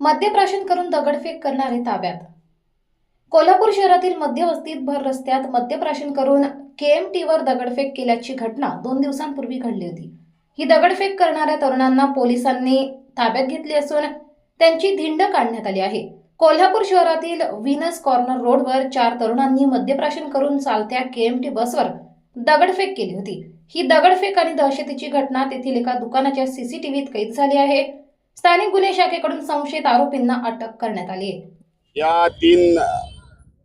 मद्यप्राशन करून दगडफेक करणारे ताब्यात. कोल्हापूर शहरातील मध्यवस्तीत भर रस्त्यात मद्यप्राशन करून केएमटीवर दगडफेक केल्याची घटना दोन दिवसांपूर्वी घडली होती. ही दगडफेक करणाऱ्या तरुणांना पोलिसांनी ताब्यात घेतली असून त्यांची धिंड काढण्यात आली आहे. कोल्हापूर शहरातील व्हिनस कॉर्नर रोडवर चार तरुणांनी मद्यप्राशन करून चालत्या केएमटी बसवर दगडफेक केली होती. ही दगडफेक आणि दहशतीची घटना तेथील एका दुकानाच्या सीसीटीव्हीत कैद झाली आहे. स्थानिक गुन्हे शाखेकडून संशयित आरोपींना अटक करण्यात आली या तीन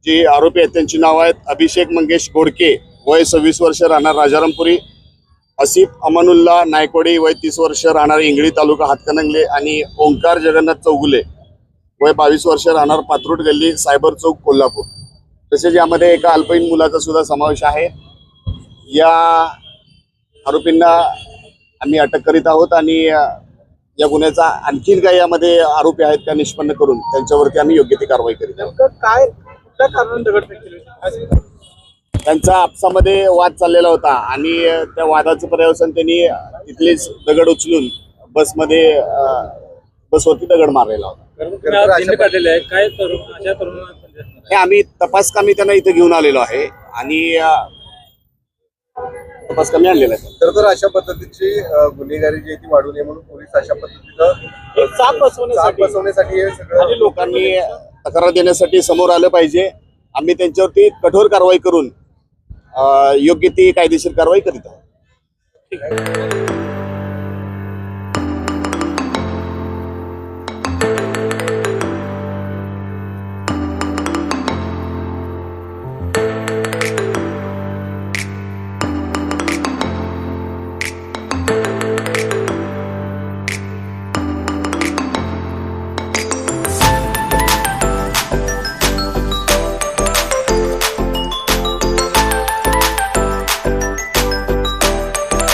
जे आरोपी आहेत त्यांची नावं आहेत. अभिषेक मंगेश गोडके वय सव्वीस वर्ष राहणार राजारामपुरी. असिफ अमानुल्ला नायकोडे वय तीस वर्ष राहणार इंगळी तालुका हातकणंगले आणि ओंकार जगन्नाथ चौगुले वय बावीस वर्ष राहणार पात्रूट गल्ली सायबर चौक कोल्हापूर. तसेच यामध्ये एका अल्पवयीन मुलाचा सुद्धा समावेश आहे. या आरोपींना आम्ही अटक करीत आहोत आणि या गुन्ह्याचा आणखीन काही यामध्ये आरोपी आहेत त्या निष्पन्न करून त्यांच्यावरती आम्ही योग्य ती कारवाई करीत काय? त्यांचा आपसामध्ये वाद चाललेला होता आणि त्या वादाचं पर्यवसन त्यांनी अ, तिथलेच दगड उचलून बसमध्ये बसवरती दगड मारलेला होता. कारण तुम्ही आज दिंड काढलेले आहे काय तरुण अशा तरुणांना आम्ही तपास कामी त्यांना इथे घेऊन आलेलो आहे आणि तपास कामी आणलेला आहे. तर तर अशा पद्धतीची अ, गुन्हेगारी जी आहे ती वाढू नये म्हणून पोलीस अशा पद्धतीनं एक चाप बसवण्यासाठी हे सगळं लोकांनी तक्रार देण्यासाठी समोर आलं पाहिजे. आम्ही त्यांच्यावरती कठोर कारवाई करून अ, योग्य ती कायदेशीर कारवाई करीत आहोत.